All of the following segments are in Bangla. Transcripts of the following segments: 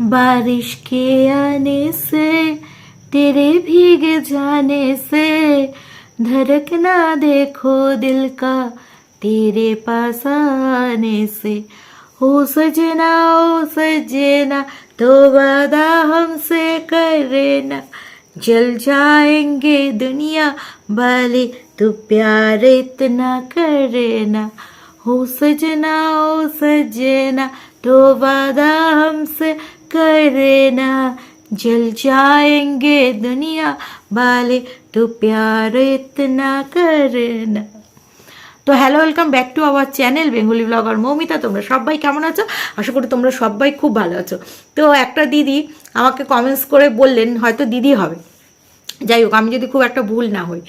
बारिश के आने से, तेरे भीगे जाने से धड़कना देखो दिल का तेरे पास आने से। हो सजना, ओ सजना तो वादा हमसे करे ना जल जाएँगे दुनिया वाले, तू प्यार इतना करे ना हो सजना, ओ सजना तो वादा हमसे करे ना जल जाएंगे दुनिया वाले तू प्यार इतना करे ना তো hello welcome back to our channel Bengali blogger Moumita তোমরা সবাই কেমন আছো আশা করি তোমরা সবাই খুব ভালো আছো তো একটা দিদি আমাকে কমেন্টস করে বললেন হয়তো দিদি হবে যাই হোক আমি যদি খুব একটা ভুল না হই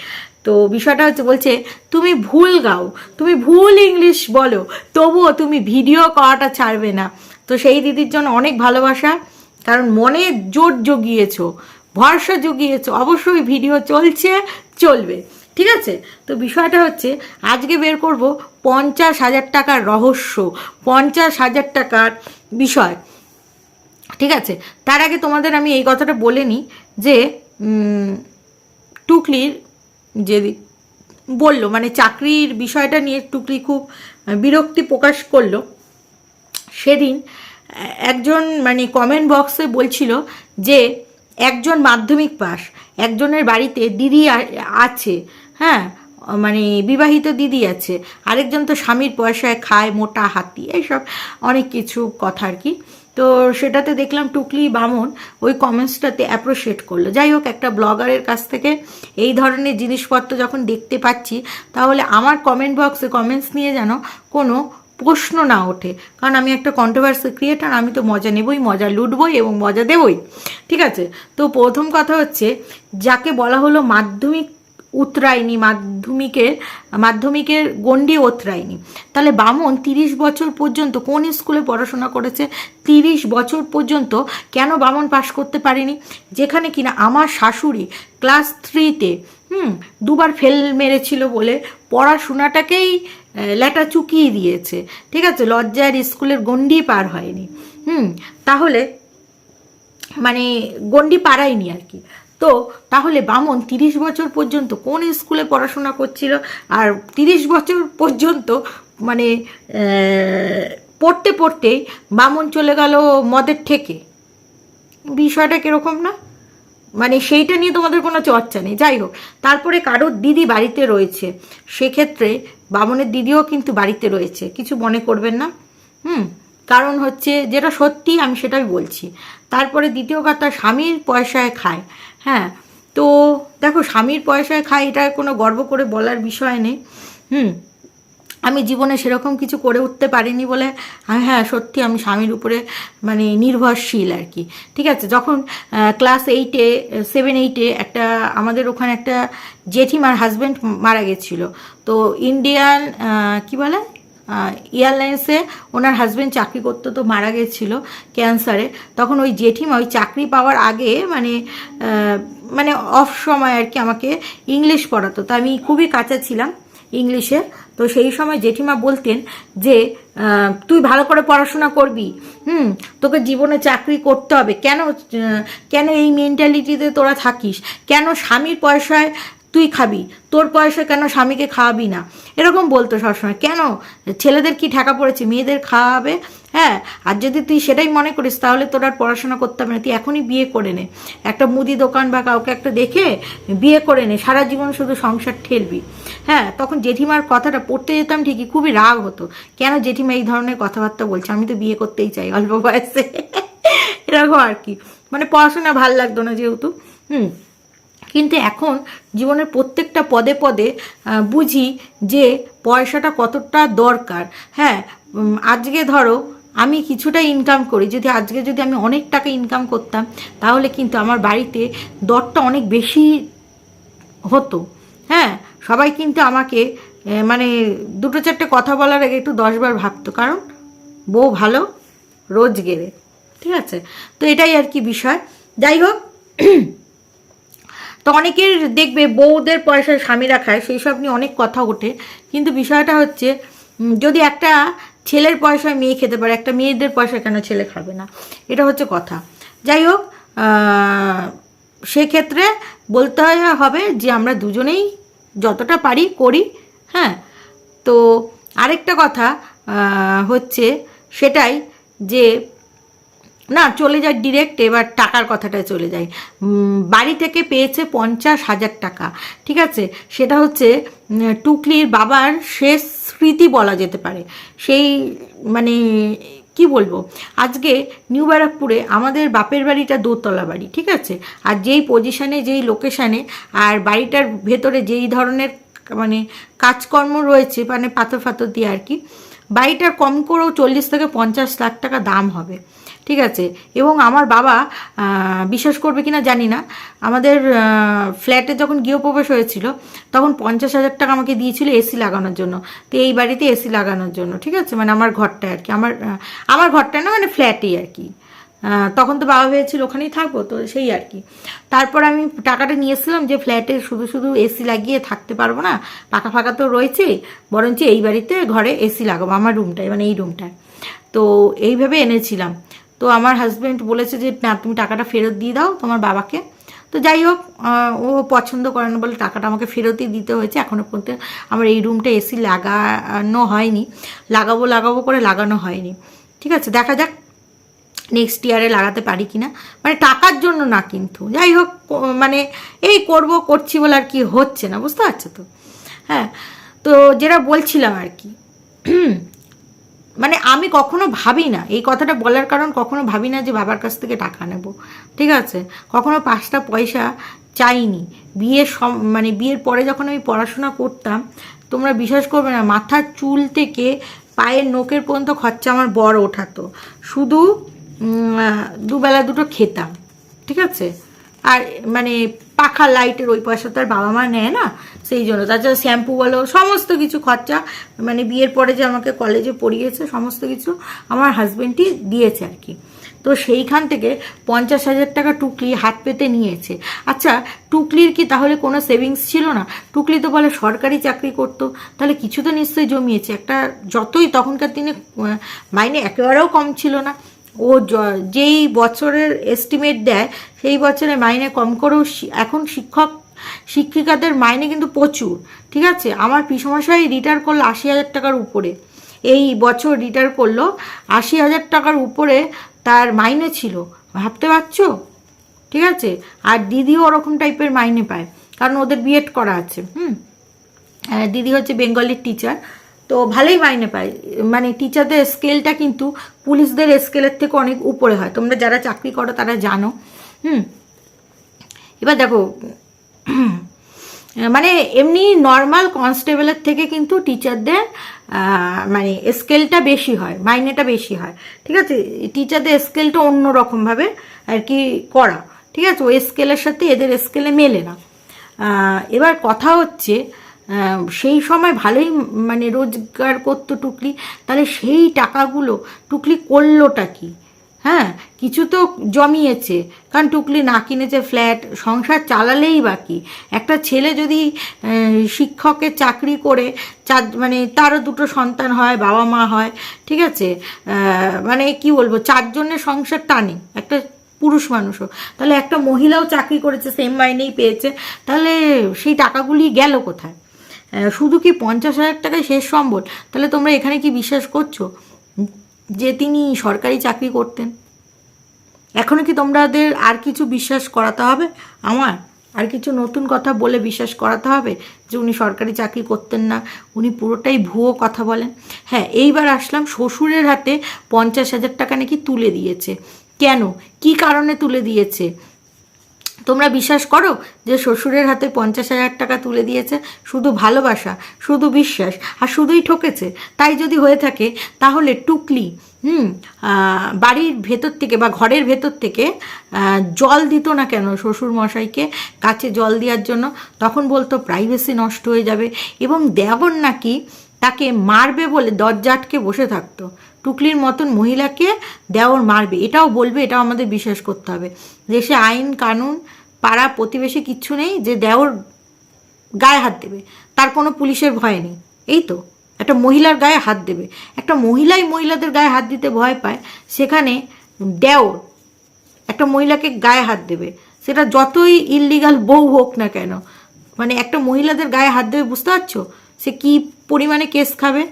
তো বিষয়টা হচ্ছে বলছে, তুমি ভুল গাও, তুমি ভুল ইংলিশ বলো, তবুও তুমি ভিডিও করাটা ছাড়বে না। তো সেই দিদির জন্য অনেক ভালোবাসা, কারণ মনে জোর জগিয়েছো, ভরসা জুগিয়েছো, অবশ্যই ভিডিও চলছে, চলবে। ঠিক আছে? তো বিষয়টা হচ্ছে, আজকে বের করব পঞ্চাশ হাজার টাকার রহস্য, পঞ্চাশ হাজার টাকার বিষয়। ঠিক আছে? তার আগে তোমাদের আমি এই কথাটা বলে নিই যে টুকলির যে বলল মানে চাকরির বিষয়টা নিয়ে টুকলি খুব বিরক্তি প্রকাশ করল। সেদিন একজন মানে কমেন্ট বক্সে বলছিল যে, একজন মাধ্যমিক পাস, একজনের বাড়িতে দিদি আছে হ্যাঁ মানে বিবাহিত দিদি আছে, আরেকজন তো স্বামীর পয়সায় খায়, মোটা হাতি, এইসব অনেক কিছু কথা আর কি। তো সেটাতে দেখলাম টুকলি বামন ওই কমেন্টসটাতে অ্যাপ্রিসিয়েট করল। যাই হোক, একটা ব্লগারের কাছ থেকে এই ধরনের জিনিসপত্র যখন দেখতে পাচ্ছি, তাহলে আমার কমেন্ট বক্সে কমেন্টস নিয়ে যেন কোনো প্রশ্ন না ওঠে। কারণ আমি একটা কন্ট্রোভার্সি ক্রিয়েটার আমি তো মজা নেবই, মজা লুটবই এবং মজা দেবই। ঠিক আছে? তো প্রথম কথা হচ্ছে, যাকে বলা হলো মাধ্যমিক উতরায়নি মাধ্যমিকের মাধ্যমিকের গণ্ডি ওতরায়নি তাহলে বামন তিরিশ বছর পর্যন্ত কোন স্কুলে পড়াশোনা করেছে? তিরিশ বছর পর্যন্ত কেন বামন পাশ করতে পারেনি? যেখানে কিনা আমার শাশুড়ি ক্লাস থ্রিতে, হুম, দুবার ফেল মেরেছিল বলে পড়াশোনাটাকেই লেটা চুকিয়ে দিয়েছে। ঠিক আছে, লজ্জার স্কুলের গণ্ডি পার হয়নি। হুম, তাহলে মানে গণ্ডি পাড়ায়নি আর কি। তো তাহলে বামন তিরিশ বছর পর্যন্ত কোন স্কুলে পড়াশোনা করছিল? আর তিরিশ বছর পর্যন্ত মানে পড়তে পড়তেই বামন চলে গেল মদের থেকে বিষয়টা কীরকম না? মানে সেইটা নিয়ে তোমাদের কোনো চর্চা নেই। যাই হোক, তারপরে কারোর দিদি বাড়িতে রয়েছে। সেক্ষেত্রে বামনের দিদিও কিন্তু বাড়িতে রয়েছে। কিছু মনে করবেন না। হুম, কারণ হচ্ছে যেটা সত্যি আমি সেটাই বলছি। তারপরে দ্বিতীয় কথা, স্বামীর পয়সায় খায়। হ্যাঁ তো দেখো স্বামীর পয়সায় খায়, এটা কোনো গর্ব করে বলার বিষয় নেই। হুম, আমি জীবনে সেরকম কিছু করে উঠতে পারিনি বলে আমি হ্যাঁ সত্যি আমি স্বামীর উপরে মানে নির্ভরশীল আর কি। ঠিক আছে, যখন ক্লাস এইটে সেভেন এইটে একটা আমাদের ওখানে একটা জেঠিমার হাজব্যান্ড মারা গেছিল। তো ইন্ডিয়ান কি বলে? এয়ারলাইন্সে ওনার হাজব্যান্ড চাকরি করতো তো মারা গেছিল ক্যান্সারে তখন ওই জেঠিমা ওই চাকরি পাওয়ার আগে মানে মানে অফ সময় আর কি আমাকে ইংলিশ পড়াতো। তো আমি খুবই কাঁচা ছিলাম ইংলিশে তো সেই সময় জেঠিমা বলতেন যে তুই ভালো করে পড়াশোনা করবি। হুম, তোকে জীবনে চাকরি করতে হবে। কেন কেন এই মেন্টালিটিতে তোরা থাকিস? কেন স্বামীর পয়সায় তুই খাবি, তোর পয়সা কেন স্বামীকে খাওয়াবি না? এরকম বলতো সবসময়। কেন? ছেলেদের কি ঠেকা পড়েছে? মেয়েদের খাওয়াবে? হ্যাঁ আর যদি তুই সেটাই মনে করিস, তাহলে তোর আর পড়াশোনা করতে হবে না। তুই এখনই বিয়ে করে নে। একটা মুদি দোকান বা কাউকে একটা দেখে বিয়ে করে নে। সারা জীবন শুধু সংসার ঠেলবি। হ্যাঁ তখন জেঠিমার কথাটা পড়তে যেতাম ঠিকই, খুবই রাগ হতো। কেন জেঠিমা এই ধরনের কথাবার্তা বলছে? আমি তো বিয়ে করতেই চাই অল্প বয়সে। এরকম আর কি। মানে পড়াশোনা ভালো লাগতো না যেহেতু। হুম। কিন্তু এখন জীবনের প্রত্যেকটা পদে পদে বুঝি যে পয়সাটা কতটা দরকার। হ্যাঁ আজকে ধরো আমি কিছুটা ইনকাম করি, যদি আজকে যদি আমি অনেক টাকা ইনকাম করতাম, তাহলে কিন্তু আমার বাড়িতে দরটা অনেক বেশি হতো। হ্যাঁ সবাই কিন্তু আমাকে মানে দুটো চারটে কথা বলার আগে একটু দশবার ভাবতো, কারণ বউ ভালো, রোজ গেলে। ঠিক আছে? তো এটাই আর কি বিষয়। যাই হোক তো অনেকের দেখবে বউদের পয়সা স্বামীরা খায় সেই সব নিয়ে অনেক কথা ওঠে। কিন্তু বিষয়টা হচ্ছে যদি একটা ছেলের পয়সায় মেয়ে খেতে পারে, একটা মেয়েদের পয়সা কেন ছেলে খাবে না? এটা হচ্ছে কথা। যাই হোক সেক্ষেত্রে বলতে হবে যে আমরা দুজনেই যতটা পারি করি হ্যাঁ? তো আরেকটা কথা হচ্ছে সেটাই যে না, চলে যায় ডিরেক্ট এবার টাকার কথাটায় চলে যায়। বাড়ি থেকে পেয়েছে পঞ্চাশ হাজার টাকা, ঠিক আছে? সেটা হচ্ছে টুকলির বাবার শেষ স্মৃতি বলা যেতে পারে। সেই মানে কি বলব? আজকে নিউ ব্যারাকপুরে আমাদের বাপের বাড়িটা দোতলা বাড়ি, ঠিক আছে? আর যেই পজিশানে যেই লোকেশানে আর বাড়িটার ভেতরে যেই ধরনের মানে কাজকর্ম রয়েছে মানে পাথর ফাথর দিয়ে আর কি, বাড়িটার কম করেও চল্লিশ থেকে পঞ্চাশ লাখ টাকা দাম হবে। ঠিক আছে? এবং আমার বাবা বিশ্বাস করবে কিনা জানি না। আমাদের ফ্ল্যাটে যখন গৃহপ্রবেশ হয়েছিল, তখন পঞ্চাশ হাজার টাকা আমাকে দিয়েছিল এসি লাগানোর জন্য। তো এই বাড়িতে এসি লাগানোর জন্য, ঠিক আছে? মানে আমার ঘরটা আর কি। আমার আমার ঘরটা না মানে ফ্ল্যাটেই আর কি। তখন তো বাবা ভেবেছিল ওখানেই থাকব, তো সেই আর কি। তারপর আমি টাকাটা নিয়েছিলাম যে ফ্ল্যাটে শুধু শুধু এসি লাগিয়ে থাকতে পারব না, পাকা, ফাঁকা তো রয়েছে। বরঞ্চ এই বাড়িতে ঘরে এসি লাগাবো, আমার রুমটায় মানে এই রুমটায় তো এইভাবে এনেছিলাম। তো আমার হাজব্যান্ড বলেছে যে, না, তুমি টাকাটা ফেরত দিয়ে দাও তোমার বাবাকে। তো যাই হোক ও পছন্দ করে না বলে টাকাটা আমাকে ফেরতই দিতে হয়েছে। এখনও পর্যন্ত আমার এই রুমটা এসি লাগানো হয়নি। লাগাবো লাগাবো করে লাগানো হয়নি। ঠিক আছে, দেখা যাক নেক্সট ইয়ারে লাগাতে পারি কিনা। মানে টাকার জন্য না কিন্তু। যাই হোক মানে এই করব, করছি বলে আর কি হচ্ছে না, বুঝতে পারছ তো? হ্যাঁ তো যেটা বলছিলাম আর কি মানে আমি কখনো ভাবি না এই কথাটা বলার কারণ কখনো ভাবি না যে বাবার কাছ থেকে টাকা নেব। ঠিক আছে? কখনো পাঁচটা পয়সা চাইনি। বিয়ের সম মানে বিয়ের পরে যখন আমি পড়াশোনা করতাম, তোমরা বিশ্বাস করবে না, মাথার চুল থেকে পায়ের নোকের পর্যন্ত খরচা আমার বড় ওঠাতো। শুধু দুবেলা দুটো খেতাম। ঠিক আছে? আর মানে পাখা লাইটের ওই পয়সা তো আর বাবা মা নেয় না। সেই জন্য। তাছাড়া শ্যাম্পু বলো, সমস্ত কিছু খরচা মানে বিয়ের পরে যে আমাকে কলেজে পড়িয়েছে, সমস্ত কিছু আমার হাজবেন্ডই দিয়েছে আর কি। তো সেইখান থেকে পঞ্চাশ হাজার টাকা টুকলি হাত পেতে নিয়েছে। আচ্ছা টুকলির কি তাহলে কোনো সেভিংস ছিল না? টুকলি তো বলে সরকারি চাকরি করতো, তাহলে কিছু তো নিশ্চয়ই জমিয়েছে। একটা যতই তখনকার দিনে মাইনে একেবারেও কম ছিল না। ও যেই বছরের এস্টিমেট দেয়, সেই বছরে মাইনে কম করেও এখন শিক্ষক শিক্ষিকাদের মাইনে কিন্তু প্রচুর, ঠিক আছে? আমার পিসমশাই রিটায়ার করল আশি হাজার টাকার উপরে। এই বছর রিটায়ার করল আশি হাজার টাকার উপরে তার মাইনে ছিল, ভাবতে পারছ? ঠিক আছে? আর দিদিও ওরকম টাইপের মাইনে পায়, কারণ ওদের বিএড করা আছে, হুম? দিদি হচ্ছে বেঙ্গলির টিচার তো ভালোই মাইনে পায়। মানে টিচারদের স্কেলটা কিন্তু পুলিশদের স্কেলের থেকে অনেক উপরে হয়। তোমরা যারা চাকরি করো তারা জানো, হুম? এবার দেখো মানে এমনি নর্মাল কনস্টেবলের থেকে কিন্তু টিচারদের মানে স্কেলটা বেশি হয়, মাইনেটা বেশি হয়। ঠিক আছে? টিচারদের স্কেলটা অন্য রকমভাবে আর কি করা। ঠিক আছে? ওই স্কেলের সাথে এদের স্কেলে মেলে না। এবার কথা হচ্ছে সেই সময় ভালোই মানে রোজগার করতো টুকলি, তাহলে সেই টাকাগুলো টুকলি করলোটা কি? হ্যাঁ কিছু তো জমিয়েছে। কারণ টুকলি না কিনেছে ফ্ল্যাট, সংসার চালালেই বাকি একটা ছেলে যদি শিক্ষকের চাকরি করে, চার মানে তারও দুটো সন্তান হয়, বাবা মা হয়, ঠিক আছে? মানে কি বলব, চারজনের সংসার টানে, একটা পুরুষ মানুষও। তাহলে একটা মহিলাও চাকরি করেছে সেম মাইনেই পেয়েছে, তাহলে সেই টাকাগুলি গেল কোথায়? শুধু কি পঞ্চাশ হাজার টাকায় শেষ সম্বল? তাহলে তোমরা এখানে কি বিশ্বাস করছ? যে তিনি সরকারি চাকরি করতেন। এখনও কি তোমাদের আর কিছু বিশ্বাস করাতে হবে? আমার আর কিছু নতুন কথা বলে বিশ্বাস করাতে হবে যে উনি সরকারি চাকরি করতেন না। উনি পুরোটাই ভুয়ো কথা বলেন। হ্যাঁ এইবার আসলাম শ্বশুরের হাতে পঞ্চাশ হাজার টাকা নাকি তুলে দিয়েছে। কেন? কি কারণে তুলে দিয়েছে? তোমরা বিশ্বাস করো যে শ্বশুরের হাতে পঞ্চাশ হাজার টাকা তুলে দিয়েছে? শুধু ভালোবাসা, শুধু বিশ্বাস আর শুধুই ঠকেছে। তাই যদি হয়ে থাকে, তাহলে টুকলি, হুম বাড়ির ভেতর থেকে বা ঘরের ভেতর থেকে জল দিত না কেন শ্বশুর মশাইকে কাছে জল দেওয়ার জন্য? তখন বলতো প্রাইভেসি নষ্ট হয়ে যাবে। এবং দেবর নাকি তাকে মারবে বলে দরজা আটকে বসে থাকতো। টুকলির মতন মহিলাকে দেওর মারবে। এটাও বলবে, এটাও আমাদের বিশ্বাস করতে হবে। দেশে আইন, কানুন, পাড়া, প্রতিবেশী কিচ্ছু নেই যে দেওর গায়ে হাত দেবে। তার কোনো পুলিশের ভয় নেই। এই তো, একটা মহিলার গায়ে হাত দেবে। একটা মহিলাই মহিলাদের গায়ে হাত দিতে ভয় পায়, সেখানে দেওর একটা মহিলাকে গায়ে হাত দেবে। সেটা যতই ইললিগাল বউ হোক না কেন মানে একটা মহিলাদের গায়ে হাত দেবে, বুঝতে পারছ? সে কি পরিমাণে কেস খাবে?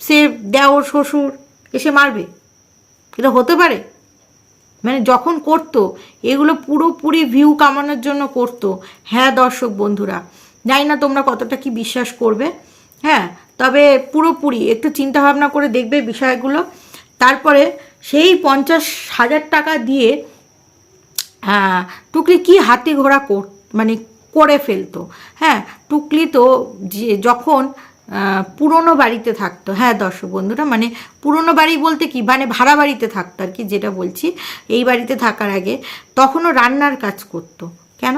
সে দেওর শ্বশুর এসে মারবে। এটা হতে পারে। মানে যখন করতো, এগুলো পুরোপুরি ভিউ কামানোর জন্য করতো। হ্যাঁ দর্শক বন্ধুরা, জানি না তোমরা কতটা কি বিশ্বাস করবে। হ্যাঁ তবে পুরোপুরি একটু চিন্তা ভাবনা করে দেখবে বিষয়গুলো। তারপরে সেই পঞ্চাশ হাজার টাকা দিয়ে টুকলি কি হাতি ঘোড়া কর মানে করে ফেলতো। হ্যাঁ টুকলি তো যে, যখন পুরনো বাড়িতে থাকতো। হ্যাঁ দর্শক বন্ধুরা মানে পুরনো বাড়ি বলতে কি? মানে ভাড়া বাড়িতে থাকতো আর কি, যেটা বলছি। এই বাড়িতে থাকার আগে তখনও রান্নার কাজ করতো। কেন?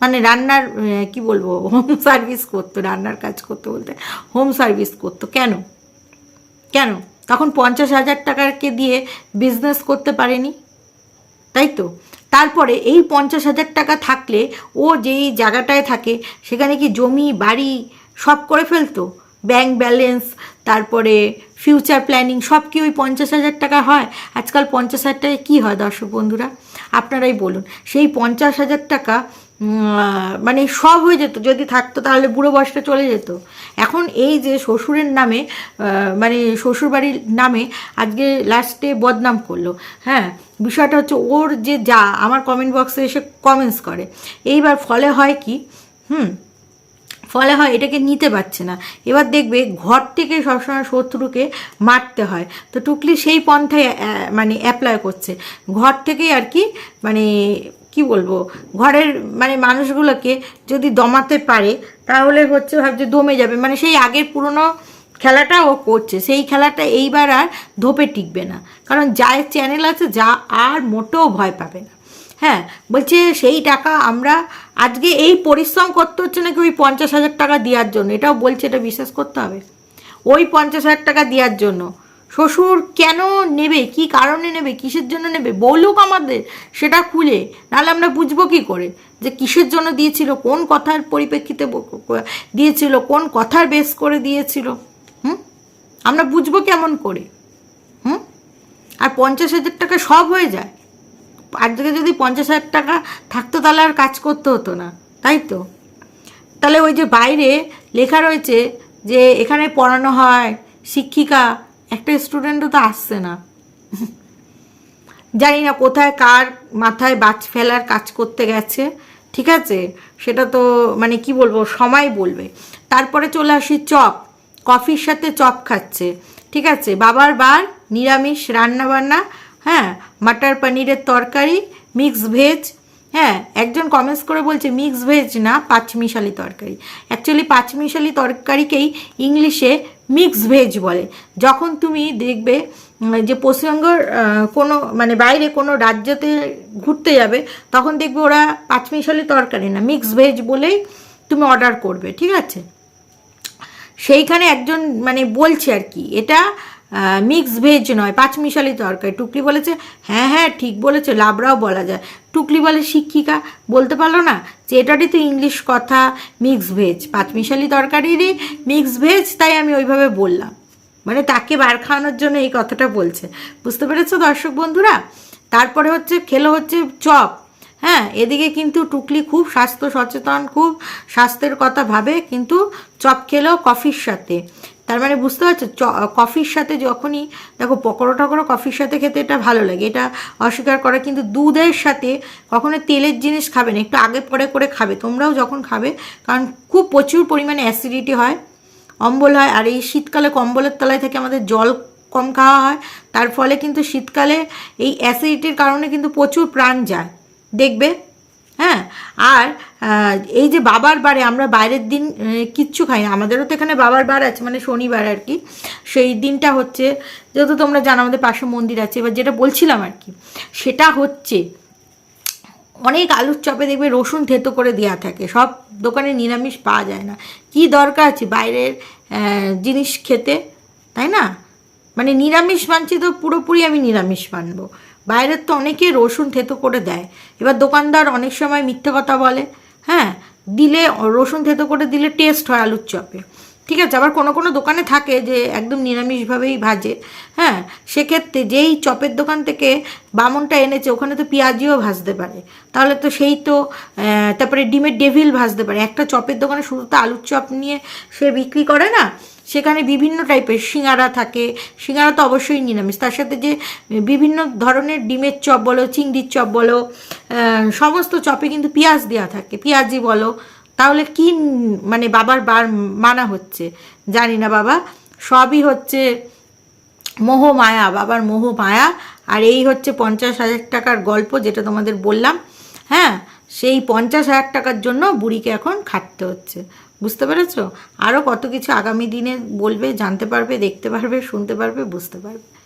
মানে রান্নার কি বলব? হোম সার্ভিস করতো, রান্নার কাজ করতো বলতে। হোম সার্ভিস করতো। কেন? কেন? তখন পঞ্চাশ হাজার টাকাকে দিয়ে বিজনেস করতে পারেনি। তাই তো? তারপরে এই পঞ্চাশ হাজার টাকা থাকলে ও যেই জায়গাটায় থাকে, সেখানে কি জমি, বাড়ি সব করে ফেলতো। ব্যাংক ব্যালেন্স তারপরে ফিউচার প্ল্যানিং সব কি ওই পঞ্চাশ হাজার টাকা হয়? আজকাল পঞ্চাশ হাজার টাকায় কী হয় দর্শক বন্ধুরা? আপনারাই বলুন। সেই পঞ্চাশ হাজার টাকা মানে সব হয়ে যেত। যদি থাকতো তাহলে বুড়ো বয়সটা চলে যেত। এখন এই যে শ্বশুরের নামে মানে শ্বশুরবাড়ির নামে আজকে লাস্টে বদনাম করল। হ্যাঁ বিষয়টা হচ্ছে ওর যে যা, আমার কমেন্ট বক্সে এসে কমেন্টস করে। এইবার ফলে হয় কি? হুম ফলে হয় এটাকে নিতে পারছে না। এবার দেখবে ঘর থেকে সবসময় শত্রুকে মারতে হয়। তো টুকলি সেই পন্থায় মানে অ্যাপ্লাই করছে। ঘর থেকেই আর কি মানে কি বলব, ঘরের মানে মানুষগুলোকে যদি দমাতে পারে, তাহলে হচ্ছে ভাবছে দমে যাবে। মানে সেই আগের পুরনো খেলাটা ও করছে। সেই খেলাটা এইবার আর ধোপে টিকবে না। কারণ যার চ্যানেল আছে, যা আর মোটেও ভয় পাবে না। হ্যাঁ বলছে সেই টাকা আমরা আজকে এই পরিশ্রম করতে হচ্ছে নাকি ওই পঞ্চাশ হাজার টাকা দেওয়ার জন্য? এটাও বলছে, এটা বিশ্বাস করতে হবে। ওই পঞ্চাশ হাজার টাকা দেওয়ার জন্য। শ্বশুর কেন নেবে? কি কারণে নেবে? কিসের জন্য নেবে? বলুক আমাদের, সেটা খুলে নাহলে আমরা বুঝব কি করে? যে কিসের জন্য দিয়েছিল, কোন কথার পরিপ্রেক্ষিতে দিয়েছিল, কোন কথার বেস করে দিয়েছিল? হুম? আমরা বুঝব কেমন করে? হুম? আর পঞ্চাশ হাজার টাকা সব হয়ে যায়। আজকে যদি পঞ্চাশ হাজার টাকা থাকতো তাহলে আর কাজ করতে হতো না, তাই তো? তাহলে ওই যে বাইরে লেখা রয়েছে যে এখানে পড়ানো হয়, শিক্ষিকা, একটা স্টুডেন্টও তো আসছে না। জানি না কোথায় কার মাথায় বাজ ফেলার কাজ করতে গেছে, ঠিক আছে? সেটা তো মানে কি বলব, সময় বলবে। তারপরে চলে আসি চপ, কফির সাথে চপ খাচ্ছে, ঠিক আছে? বাবার বার নিরামিষ রান্না বান্না হ্যাঁ মাটার পনিরের তরকারি মিক্স ভেজ হ্যাঁ একজন কমেন্টস করে বলছে মিক্স ভেজ না, পাঁচমিশালি তরকারি। অ্যাকচুয়ালি পাঁচমিশালি তরকারিকেই ইংলিশে মিক্স ভেজ বলে। যখন তুমি দেখবে যে পশ্চিমবঙ্গের কোনো মানে বাইরে কোনো রাজ্যতে ঘুরতে যাবে, তখন দেখবে ওরা পাঁচমিশালি তরকারি না মিক্স ভেজ বলেই তুমি অর্ডার করবে, ঠিক আছে? সেইখানে একজন মানে বলছে আর কি, এটা মিক্স ভেজ নয়, পাঁচমিশালি তরকারি। টুকলি বলেছে হ্যাঁ হ্যাঁ ঠিক বলেছে, লাবড়াও বলা যায়। টুকলি বলে শিক্ষিকা, বলতে পারল না যে এটারই তো ইংলিশ কথা মিক্স ভেজ পাঁচমিশালি তরকারিরই মিক্স ভেজ তাই আমি ওইভাবে বললাম। মানে তাকে বার খাওয়ানোর জন্য এই কথাটা বলছে। বুঝতে পেরেছ দর্শক বন্ধুরা? তারপরে হচ্ছে, খেলো হচ্ছে চপ। হ্যাঁ এদিকে কিন্তু টুকলি খুব স্বাস্থ্য সচেতন, খুব স্বাস্থ্যের কথা ভাবে, কিন্তু চপ খেলেও কফির সাথে। তার মানে বুঝতে পারছ? কফির সাথে যখনই, দেখো পকোড়া টকোড়া কফির সাথে খেতে এটা ভালো লাগে। এটা অস্বীকার করা, কিন্তু দুধের সাথে কখনো তেলের জিনিস খাবে না, একটু আগে পরে করে খাবে। তোমরাও যখন খাবে, কারণ খুব প্রচুর পরিমাণে অ্যাসিডিটি হয়, অম্বল হয়, আর এই শীতকালে কম্বলের তলায় থেকে আমাদের জল কম খাওয়া হয়। তার ফলে কিন্তু শীতকালে এই অ্যাসিডিটির কারণে কিন্তু প্রচুর প্রাণ যায়। দেখবে? হ্যাঁ? আর এই যে বাবার বারে আমরা বাইরের দিন কিচ্ছু খাই না। আমাদেরও তো এখানে বাবার বার আছে মানে শনিবার আর কি। সেই দিনটা হচ্ছে, যেহেতু তোমরা জানো, আমাদের পাশে মন্দির আছে। এবার যেটা বলছিলাম আর কি, সেটা হচ্ছে, অনেক আলুর চপে দেখবে রসুন থেতো করে দেওয়া থাকে। সব দোকানে নিরামিষ পাওয়া যায় না। কি দরকার আছে বাইরের জিনিস খেতে? তাই না? মানে নিরামিষ মানছি তো, পুরোপুরি আমি নিরামিষ মানবো। বাইরের তো অনেকে রসুন থেতো করে দেয়। এবার দোকানদার অনেক সময় মিথ্যে কথা বলে হ্যাঁ? দিলে, রসুন থেতো করে দিলে টেস্ট হয় আলুর চপে। ঠিক আছে? আবার কোনো কোনো দোকানে থাকে যে একদম নিরামিষভাবেই ভাজে হ্যাঁ? সেক্ষেত্রে যেই চপের দোকান থেকে বামনটা এনেছে, ওখানে তো পেঁয়াজিও ভাজতে পারে। তাহলে তো সেই তো তারপরে ডিমের ডেভিল ভাজতে পারে। একটা চপের দোকানে শুধু তো আলুর চপ নিয়ে সে বিক্রি করে না সেখানে বিভিন্ন টাইপের সিঙ্গারা থাকে। সিঙ্গারা তো অবশ্যই নিরামিষ। তার সাথে যে বিভিন্ন ধরনের ডিমের চপ বলো, চিংড়ির চপ বলো সমস্ত চপে কিন্তু পেঁয়াজ দেওয়া থাকে। পেঁয়াজি বলো, তাহলে কি মানে বাবার বার মানা হচ্ছে? জানি না বাবা। সবই হচ্ছে মোহ মায়া, বাবার মোহ মায়া। আর এই হচ্ছে পঞ্চাশ হাজার টাকার গল্প যেটা তোমাদের বললাম। হ্যাঁ সেই পঞ্চাশ হাজার টাকার জন্য বুড়িকে এখন খাটতে হচ্ছে। বুঝতে পেরেছ? আরও কত কিছু আগামী দিনে বলবে, জানতে পারবে, দেখতে পারবে, শুনতে পারবে, বুঝতে পারবে।